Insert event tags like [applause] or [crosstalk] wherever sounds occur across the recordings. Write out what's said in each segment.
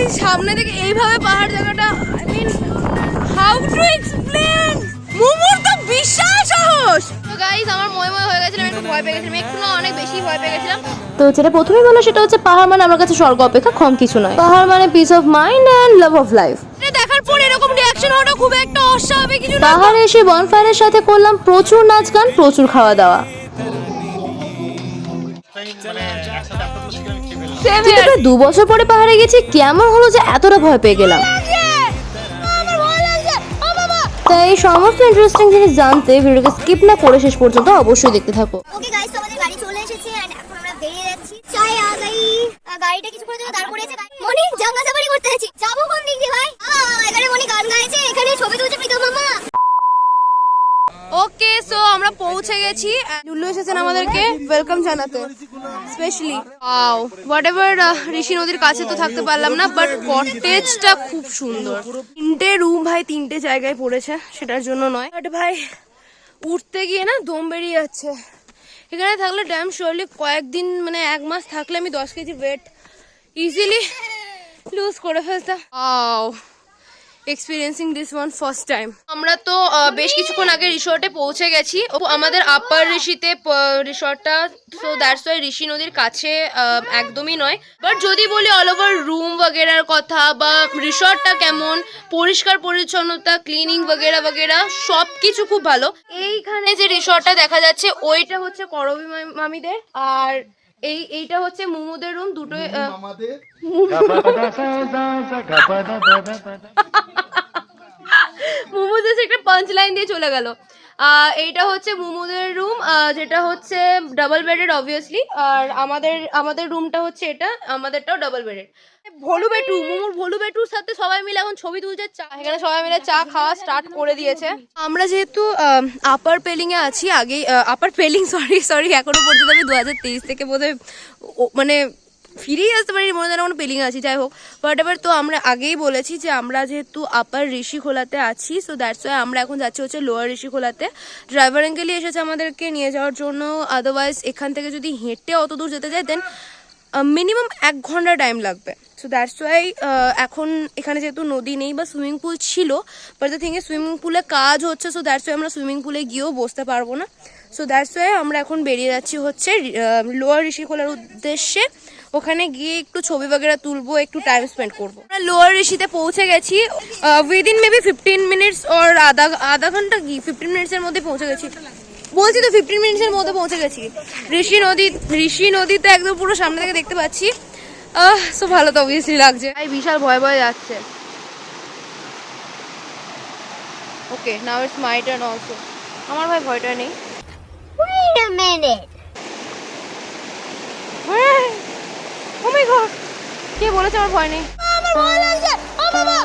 Guys সামনে থেকে এইভাবে পাহাড় জায়গাটা I mean how to explain মোমোর তো বিশাল সাহস! তো গাইস আমার ময় ময় হয়ে গেছিল আমি একটু ভয় পেয়ে গেছিলাম একটু না অনেক বেশি ভয় পেয়ে গেছিলাম। তো যেটা প্রথমেই বলো সেটা হচ্ছে পাহাড় মানে আমার কাছে স্বর্গ অপেক্ষা কম কিছু নয়। পাহাড় মানে peace of mind and love of life এটা দেখার পর এরকম রিয়াকশন হওয়াটা খুব একটা অস্বাভাবিক কিছু না। পাহাড়ে এসে বনফায়ারের সাথে করলাম প্রচুর নাচ গান প্রচুর খাওয়া দাওয়া। কিন্তু. দু বছর পরে পাহাড়ে গেছি কেমন হলো যে এতটা ভয় পেয়ে গেলাম? তাই এই সমস্ত ইন্টারেস্টিং জিনিস জানতে ভিডিওকে স্কিপ না করে শেষ পর্যন্ত অবশ্যই দেখতে থাকো। ওকে গাইস আমাদের গাড়ি চলে এসেছে এন্ড এখন আমরা বেরিয়ে যাচ্ছি। চাই আ গাই গাড়িটা কিছুক্ষণের জন্য দাঁড় করেছে মনি জাঙ্গা সাফারি করতে আছি যাব কোন দিক দিয়ে ভাই? আহ, এখানে মনি গান গাইছে এখানে ছবি তুলছে প্রীতম মামা। ওকে সো আমরা পৌঁছে গেছি। লুল্লু এসেছেন আমাদেরকে ওয়েলকাম জানাতে specially wow whatever Rishi নদীর কাছে তো থাকতে পারলাম না বাট কটেজটা খুব সুন্দর। তিনটে রুম ভাই তিনটে জায়গায় পড়েছে সেটার জন্য নয়। বাট ভাই উঠতে গিয়ে না দম বেরিয়ে যাচ্ছে। এখানে থাকলে ড্যাম শিওরলি কয়েকদিন মানে এক মাস থাকলে আমি দশ কেজি ওয়েট ইজিলি লুজ করে ফেলতাম। আও experiencing this one first time আমরা তো বেশ কিছুক্ষণ আগে রিসর্টে পৌঁছে গেছি। ও আমাদের আপার ঋষিতে রিসর্টটা সো দ্যাটস ওয়াই ঋষি নদীর কাছে একদমই নয়। বাট যদি বলি অল ওভার রুম বগেরার কথা বা রিসর্টটা কেমন, পরিষ্কার পরিচ্ছন্নতা ক্লিনিং বগেরা বগেরা সব কিছু খুব ভালো। এইখানে যে রিসর্টটা দেখা যাচ্ছে, ওইটা হচ্ছে করবি মামিদের। আর এই এইটা হচ্ছে মুমুদের রুম দুটো আহ, মুমুদের। একটা পাঞ্চ লাইন দিয়ে চলে গেল এইটা হচ্ছে মুমুদের রুম যেটা হচ্ছে ডাবল বেডেড অবভিয়াসলি আর আমাদের আমাদের রুমটা হচ্ছে এটা, আমাদেরটাও ডাবল বেডেড ভলু বেটু, মোমোর ভলু বেটুর সাথে সবাই মিলে এখন ছবি তুলছে, চা, এখানে সবাই মিলে চা খাওয়া স্টার্ট করে দিয়েছে। আমরা যেহেতু আপার পেলিং এ আছি আগে আপার পেলিং সরি সরি এখনও পর্যন্ত আমি দু হাজার তেইশ থেকে বোধহয় মানে ফিরেই আসতে পারি মনে হয় কোনো পেলিং আছি, যাই হোক। বাট এবার তো আমরা আগেই বলেছি যে আমরা যেহেতু আপার ঋষি খোলাতে আছি সো দ্যাটস ওয়াই আমরা এখন যাচ্ছি হচ্ছে লোয়ার ঋষি খোলাতে ড্রাইভার অ্যাঙ্কেলই এসেছে আমাদেরকে নিয়ে যাওয়ার জন্য। আদারওয়াইজ এখান থেকে যদি হেঁটে অত দূর যেতে যায় দেন মিনিমাম এক ঘণ্টা টাইম লাগবে। সো দ্যাটস ওয়াই এখন এখানে যেহেতু নদী নেই বা সুইমিং পুল ছিল বাট দ্য থিং এ সুইমিং পুলে কাজ হচ্ছে সো দ্যাটস ওয়াই আমরা সুইমিং পুলে গিয়েও বসতে পারব না। সো দ্যাটস ওয়াই আমরা এখন বেরিয়ে যাচ্ছি হচ্ছে লোয়ার ঋষিখোলার উদ্দেশ্যে। ওখানে গিয়ে একটু ছবি বগেরা তুলবো একটু টাইম স্পেন্ড করব। আমরা লোয়ার ঋষিতে পৌঁছে গেছি। Within maybe fifteen minutes or আধা আধা ঘণ্টা কি? ফিফটিন মিনিটসের মধ্যে পৌঁছে গেছি। বলছি তো ফিফটিন মিনিটসের মধ্যে পৌঁছে গেছি। ঋষি নদী ঋষি নদীতে একদম পুরো সামনে থেকে দেখতে পাচ্ছি। আহ সো ভালো তো অবভিয়াসলি লাগছে। ভাই বিশাল ভয় ভয় যাচ্ছে। Okay now it's my turn also আমার ভাই ভয়টা নেই। Wait a minute oh my God কে বলেছে আমার ভয় নেই? আমার ভয় লাগছে। ও বাবা!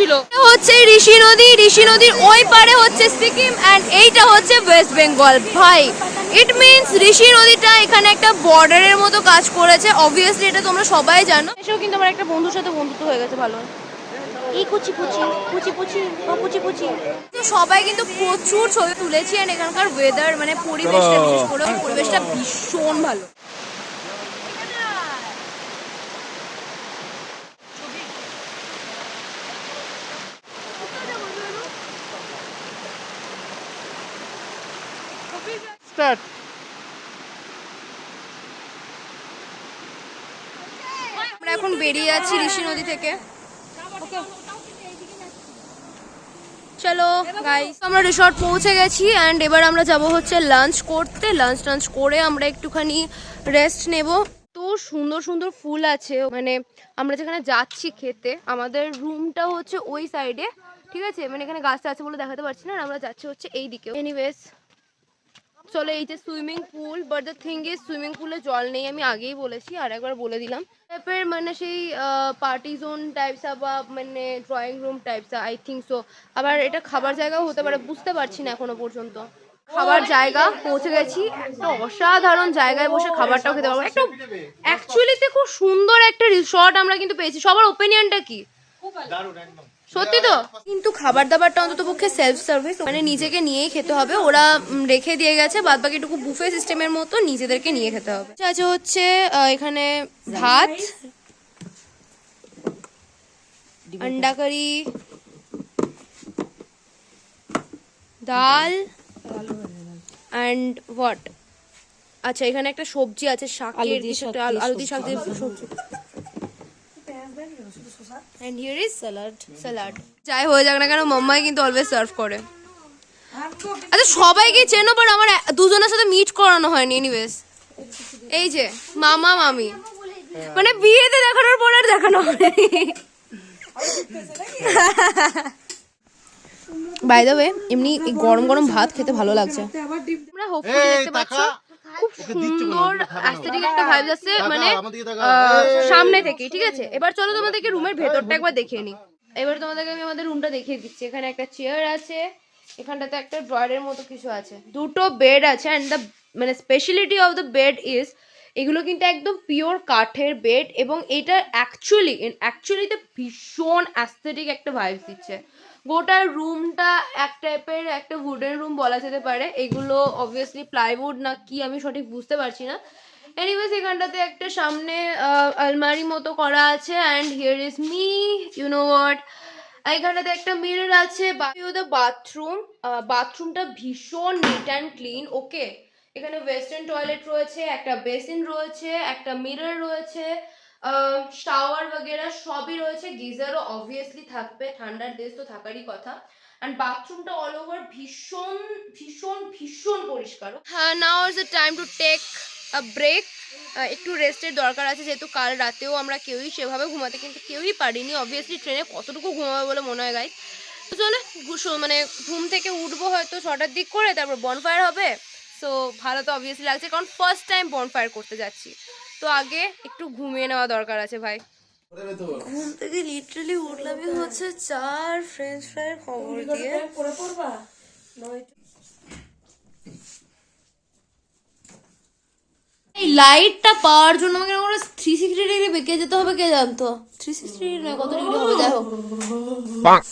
এটা হচ্ছে ঋষি নদী। ঋষি নদীর ওই পারে হচ্ছে সিকিম অ্যান্ড এইটা হচ্ছে ওয়েস্ট বেঙ্গল ভাই ইট মিনস ঋষি নদীটা এখানে একটা বর্ডারের মতো কাজ করেছে। অবভিয়াসলি এটা তোমরা সবাই জানো। এসেও কিন্তু আমার একটা বন্ধুর সাথে বন্ধুত্ব হয়ে গেছে ভালো। এই কুচি পুচি কুচি পুচি ও কুচি তো সবাই কিন্তু প্রচুর ছবি তুলেছি এন্ড এখানকার ওয়েদার মানে পরিবেশটা বিশেষ করে পরিবেশটা ভীষণ ভালো। স্টার্ট আমরা এখন বেরিয়ে যাচ্ছি ঋষি নদী থেকে। চলো গাইস আমরা রিসর্ট পৌঁছে গেছি অ্যান্ড এবার আমরা যাব হচ্ছে লাঞ্চ করতে। লাঞ্চ টাঞ্চ করে আমরা একটুখানি রেস্ট নেব। তো সুন্দর সুন্দর ফুল আছে মানে আমরা যেখানে যাচ্ছি খেতে আমাদের রুমটা হচ্ছে ওই সাইডে ঠিক আছে? মানে এখানে গাছটা আছে বলে দেখাতে পারছি না আর আমরা যাচ্ছি হচ্ছে এই দিকে এনিওয়েজ চলো, এই যে swimming pool but the thing is swimming পুলে জল নেই, আমি আগেই বলেছি, আর একবার বলে দিলাম। টাইপের মানে সেই পার্টি জোন টাইপস বা মানে drawing room types I think so আবার এটা খাবার জায়গাও হতে পারে, বুঝতে পারছি না এখনও পর্যন্ত। খাবার জায়গা, পৌঁছে গেছি, একটা অসাধারণ জায়গায় বসে খাবারটাও খেতে পারব। একটা অ্যাকচুয়ালিতে খুব সুন্দর একটা রিসর্ট আমরা কিন্তু পেয়েছি। সবার ওপিনিয়নটা কি? সত্যি তো? কিন্তু খাবার দাবারটা অন্তত পক্ষে সেলফ সার্ভিস মানে নিজেকে নিয়েই খেতে হবে। ওরা রেখে দিয়ে গেছে বাদ বাকিটুকু বুফে সিস্টেমের মতো নিজেদেরকে নিয়ে খেতে হবে। আছে হচ্ছে এখানে ভাত আন্ডা কারি ডাল অ্যান্ড হোয়াট আচ্ছা এখানে একটা সবজি আছে শাক আলু দিয়ে শাক দিয়ে সবজি। And here is salad salad যাই হয়ে যাক না কেন মাম্মাই কিন্তু অলওয়েজ সার্ভ করে। আচ্ছা সবাইকে চেনো বাট আমার দুজনের সাথে মিট করানো হয়নি এনিওয়েজ এই যে মামা মামি। মানে বিয়েতে দেখানোর পর আর দেখানো হয়নি। বাই দ্য ওয়ে এমনি গরম গরম ভাত খেতে ভালো লাগছে। তোমরা হোপফুলি দেখতে পাচ্ছ খুব সুন্দর অ্যাস্থেটিক একটা ভাইবস আছে মানে সামনে থেকে ঠিক আছে? এবার চলো তোমাদেরকে রুমের ভেতরটা একবার দেখিয়ে নিই। এবার তোমাদেরকে আমি আমাদের রুমটা দেখিয়ে দিচ্ছি। এখানে একটা চেয়ার আছে এখানটাতে একটা ড্রয়ারের মতো কিছু আছে। দুটো বেড আছে অ্যান্ড দ্য মানে speciality of the bed is এগুলো কিন্তু একদম পিওর কাঠের বেড এবং এটা অ্যাকচুয়ালি অ্যাকচুয়ালিতে ভীষণ অ্যাস্থেটিক একটা ভাইবস দিচ্ছে। গোটা রুমটা এক টাইপের একটা উডেন রুম বলা যেতে পারে। এগুলো অবভিয়াসলি প্লাইউড না কি আমি সঠিক বুঝতে পারছি না। এনিওয়েজ এখানটাতে একটা সামনে আলমারি মতো করা আছে and here is me you know what এখানটাতে একটা মিরর আছে বাথরুম বাথরুমটা ভীষণ নিট অ্যান্ড ক্লিন ওকে এখানে ওয়েস্টার্ন টয়লেট রয়েছে, একটা বেসিন রয়েছে, একটা মিরর রয়েছে। শাওয়ার বগেরা সবই রয়েছে। গিজারও অবভিয়াসলি থাকবে। ঠান্ডার দেশ তো থাকারই কথা। অ্যান্ড বাথরুমটা অল ওভার ভীষণ ভীষণ ভীষণ পরিষ্কার হ্যাঁ now is the time to take a break একটু রেস্টের দরকার আছে। যেহেতু কাল রাতেও আমরা কেউই সেভাবে ঘুমাতে কিন্তু কেউই পারিনি। অবভিয়াসলি ট্রেনে কতটুকু ঘুমাবে বলে মনে হয় গাই তো চলে মানে ঘুম থেকে উঠবো হয়তো ছটার দিক করে, তারপর বনফায়ার হবে। সো ভালো তো অবভিয়াসলি লাগছে। কারণ ফার্স্ট টাইম বনফায়ার করতে যাচ্ছি। তো আগে একটু ঘুমিয়ে নেওয়া দরকার আছে ভাই। ঘুম থেকে লিটারালি উঠলামই হচ্ছে চার ফ্রেঞ্চ ফ্রাইয়ের খবর দিয়ে। এই লাইটটা পাওয়ার জন্য আমাকে ওরা থ্রি সিক্সটি ডিগ্রি বেঁকে যেতে হবে কে জানতো? থ্রি সিক্সটি ডিগ্রি না কত ডিগ্রি হবে? হোক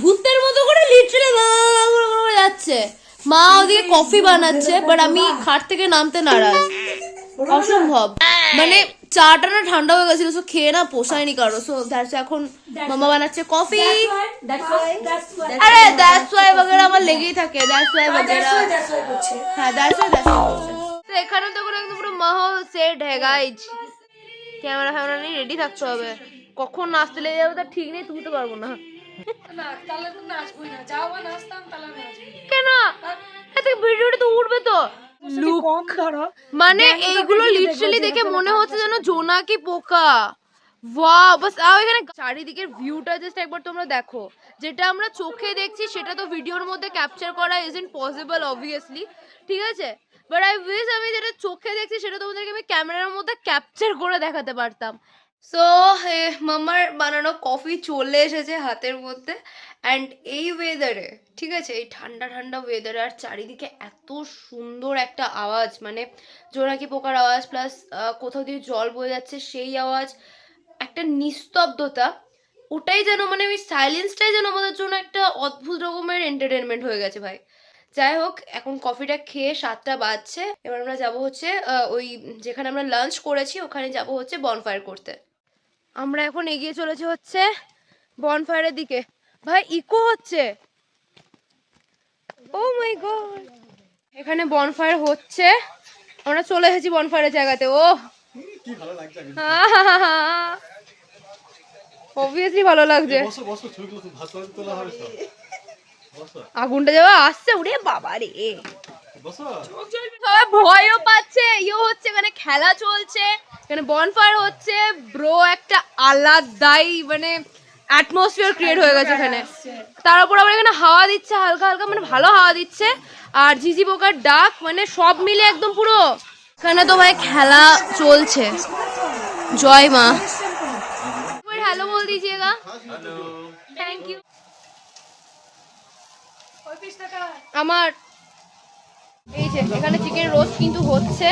ভূতের মতো করে লিটারালি যাচ্ছে। মা ওদিকে কফি বানাচ্ছে বাট আমি খাট থেকে নামতে নারাজ। অসম্ভব। মানে চাটা না ঠান্ডা হয়ে গেছিল সো খেয়ে না পোষায়নি কারও সো দ্যাটস এখন মামা বানাচ্ছে কফি। আরে দ্যাটস ওয়াই বগেরা আমার লেগেই থাকে দ্যাটস ওয়াই বগেরা। হ্যাঁ দ্যাটস ওয়াই দ্যাটস তো এখানে তো কোনো একদম পুরো মহল সেট হ্যাঁ গাইজ ক্যামেরা ফ্যামেরা নিয়ে রেডি থাকতে হবে। কখন নাচতে লেগে যাবে তার ঠিক নেই তুলতে পারব না। কেন? এত ভিডিওটা তো উঠবে তো। ধরো। মানে এইগুলো লিটারালি দেখে মনে হচ্ছে যেন জোনাকি পোকা। ওয়াও বাস আও এখানে চারিদিকের ভিউটা জাস্ট একবার তোমরা দেখো। যেটা আমরা চোখে দেখছি সেটা তো ভিডিওর মধ্যে ক্যাপচার করা ইজন্ট পসিবল অবভিয়াসলি ঠিক আছে? বাট আই উইশ আমি যেটা চোখে দেখছি সেটা তোমাদেরকে আমি ক্যামেরার মধ্যে ক্যাপচার করে দেখাতে পারতাম। সো মামার বানানো কফি চলে এসেছে হাতের মধ্যে। অ্যান্ড এই ওয়েদারে ঠিক আছে? এই ঠান্ডা ঠান্ডা ওয়েদারে আর চারিদিকে এত সুন্দর একটা আওয়াজ মানে জোনাকি পোকার আওয়াজ প্লাস কোথাও দিয়ে জল বয়ে যাচ্ছে সেই আওয়াজ, একটা নিস্তব্ধতা। ওটাই যেন মানে ওই সাইলেন্সটাই যেন আমাদের জন্য একটা অদ্ভুত রকমের এন্টারটেনমেন্ট হয়ে গেছে ভাই। যাই হোক, এখন কফিটা খেয়ে সাতটা বাজছে। এবার আমরা যাব হচ্ছে ওই যেখানে আমরা লাঞ্চ করেছি, ওখানে যাব হচ্ছে বনফায়ার করতে। আমরা এখন এগিয়ে চলেছি হচ্ছে বনফায়ারের দিকে। ভাই ইকো হচ্ছে। ও মাই গড এখানে বনফায়ার হচ্ছে। আমরা চলে এসেছি বনফায়ারের জায়গাতে। ও! [laughs] অবভিয়াসলি ভালো লাগছে। বসো বসো ছবিগুলো ভালো করে তোলা হবে সব। বসো। আগুনটা যাওয়া আসছে উড়ে বাবা রে। সবাই ভয়ও পাচ্ছে ইয়ে হচ্ছে মানে খেলা চলছে। এখানে বনফায়ার হচ্ছে ব্রো একটা আলাদাই মানে অ্যাটমসফিয়ার ক্রিয়েট হয়ে গেছে এখানে। তার উপর আবার এখানে হাওয়া দিচ্ছে হালকা হালকা মানে ভালো হাওয়া দিচ্ছে। আর ঝিঝি পোকার ডাক মানে সব মিলে একদম পুরো। এখানে তো ভাই খেলা চলছে। জয় মা। হ্যালো বল দিজিয়েগা থ্যাংক ইউ আমার এই যে এখানে চিকেন রোস্ট কিন্তু হচ্ছে।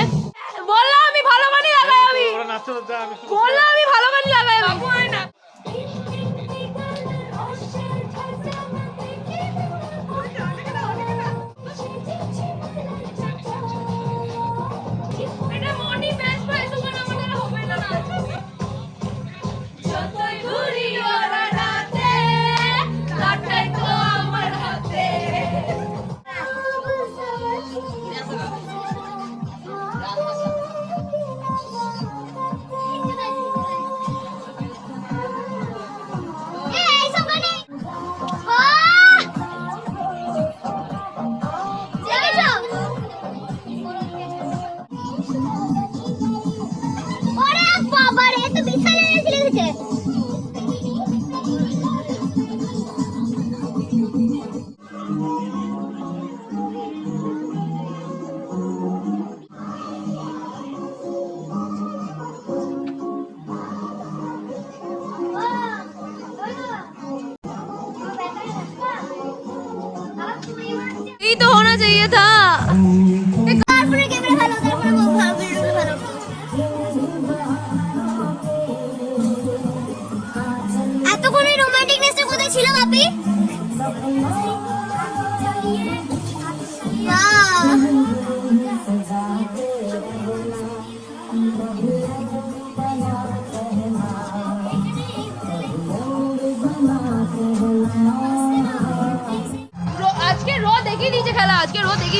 এই তো होना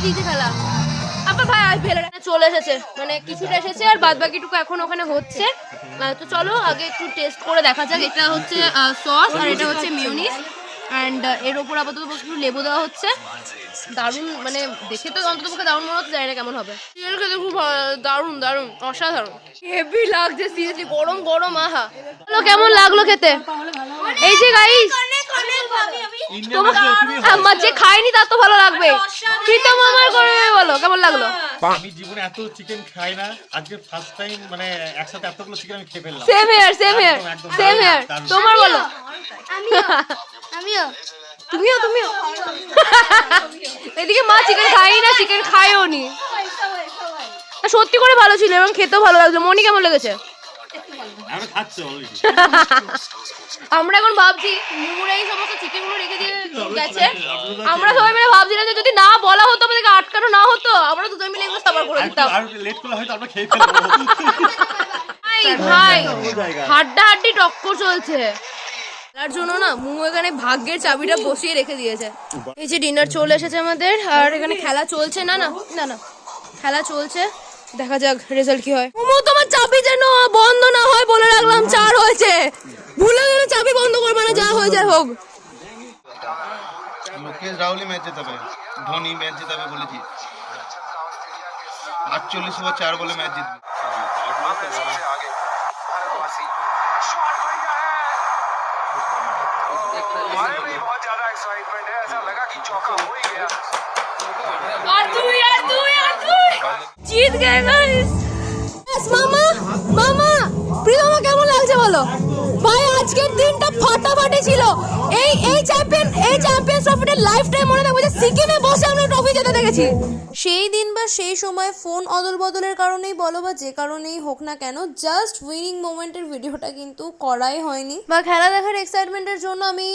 রো দিয়েছে খেলা আবার ভাই আজ ভেলে চলে এসেছে। মানে কিছুটা এসেছে আর বাদ বাকিটুকু এখন ওখানে হচ্ছে। তো চলো, আগে একটু টেস্ট করে দেখা যাক। এটা হচ্ছে সস আর এটা হচ্ছে মিউনিস অ্যান্ড এর ওপর আপাতত একটু লেবু দেওয়া হচ্ছে। দারুণ মানে দেখে তো অন্তত পক্ষে দারুণ মনে হচ্ছে জানি না কেমন হবে। চিকেন খেতে খুব দারুণ দারুণ অসাধারণ। হেভি লাগছে সিরিয়াসলি গরম গরম আহা। হ্যালো কেমন লাগল খেতে? এই যে গাইস আমার যে খায়নি তার তো ভালো লাগবে। প্রীতম আমার করে বলো কেমন লাগল? আমি জীবনে এত চিকেন খাই না আজকে ফার্স্ট টাইম মানে একসাথে এতগুলো চিকেন আমি খেয়ে ফেললাম। Same here same here same here তোমার বলো। আমিও আমিও। তুমিও তুমিও। এদিকে মা চিকেন খাই না চিকেন খায়ও নি সত্যি করে ভালো ছিল এবং খেতেও ভালো লাগল। মনি কেমন লেগেছে? আমি আমরা এখন ভাবছি এই সমস্ত চিকেনগুলো রেখে দিয়ে গেছে। আমরা সবাই মিলে ভাবছিলাম যে যদি না বলা হতো আমাদেরকে আটকানো না হতো আমরা দুজন মিলে এগুলো সাবার করে দিতাম। আর লেট করলে হয়তো আমরা খেয়ে ফেলব। ভাই ভাই হাড্ডা হাড্ডি টক্কর চলছে। তার জন্য না মু এখানে ভাগ্যের চাবিটা বসিয়ে রেখে দিয়েছে। এই যে ডিনার চলে এসেছে আমাদের, আর এখানে খেলা চলছে, না না না না, খেলা চলছে। দেখা যাক রেজাল্ট কি হয়। মু তোমার চাবি যেন বন্ধ না হয় বলে রাখলাম, চার হয়েছে। ভুলে গেলে চাবি বন্ধ করবে না, যা হয়ে যায় হোক। লোকেশ রাহুলই ম্যাচ জেতাবে, ধোনি ম্যাচ জেতাবে বলেছি। আটচল্লিশ ওভার চার বলে ম্যাচ জিতবে। জিত গয়ে গাইস মামা মামা প্রিয়মা কেমন লাগছে বলো? ভাই আজকের দিনটা ফাটাফাটি ছিল। এই এই চ্যাম্পিয়ন এই চ্যাম্পিয়ন্স ট্রফিটা লাইফ টাইম মনে থাকবে যে সিকিমে বসে আমরা ট্রফি জেতে দেখেছি। সেই দিন বা সেই সময় ফোন অদল বদলের কারণেই বলো বা যে কারণেই হোক না কেন জাস্ট উইনিং মোমেন্টের ভিডিওটা কিন্তু করাই হয়নি। বা খেলা দেখার এক্সাইটমেন্টের জন্য আমি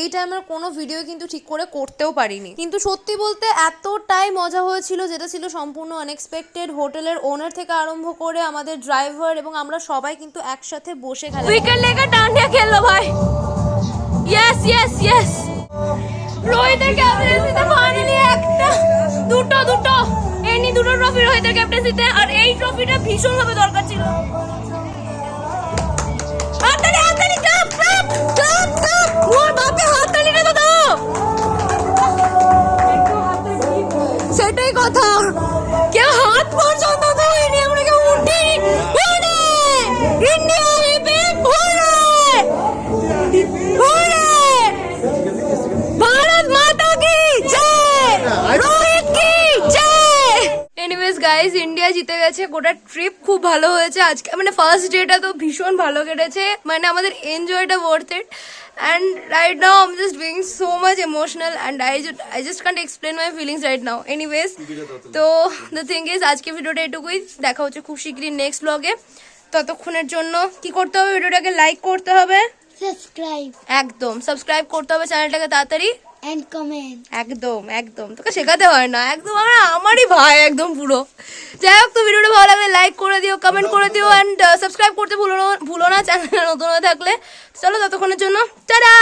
এই টাইমের কোনো ভিডিও কিন্তু ঠিক করে করতেও পারিনি। কিন্তু সত্যি বলতে এতটাই মজা হয়েছিল যেটা ছিল সম্পূর্ণ আনএক্সপেক্টেড হোটেলের ওনার থেকে আরম্ভ করে আমাদের ড্রাইভার এবং আমরা সবাই কিন্তু একসাথে বসে খেলা উইকেট লেগে ডান্ডিয়া খেললো ভাই। ইয়েস ইয়েস ইয়েস রোহিতের ক্যাপ্টেন্সিতে একটা দুটো দুটো। এই নি দুটো ট্রফি রোহিতের ক্যাপ্টেন্সিতে আর এই ট্রফিটা ভীষণ ভাবে দরকার ছিল। হাততালি হাততালি গেছে। গোটা ট্রিপ খুব ভালো হয়েছে। আজকে মানে ফার্স্ট ডেটা তো ভীষণ ভালো কেটেছে। মানে আমাদের এনজয়টা worth it and right now I am just being so much emotional and I I just can't explain my feelings right now anyways তো দ্য থিং ইজ আজকে ভিডিওটা এটুকুই। দেখা হচ্ছে খুব শীঘ্রই নেক্সট ব্লগে ততক্ষণের জন্য কি করতে হবে? ভিডিওটাকে লাইক করতে হবে। সাবস্ক্রাইব একদম। সাবস্ক্রাইব করতে হবে চ্যানেলটাকে তাড়াতাড়ি। এন্ড কমেন্ট একদম একদম। তোকে শেখাতে হয় না, একদম আমরা, আমারই ভাই, একদম পুরো। যাই হোক, তো ভিডিওটা ভালো লাগলে লাইক করে দিও কমেন্ট করে দিও অ্যান্ড সাবস্ক্রাইব করতে ভুলো না ভুলো না চ্যানেল নতুন হয়ে থাকলে। চলো ততক্ষণের জন্য, টাটা!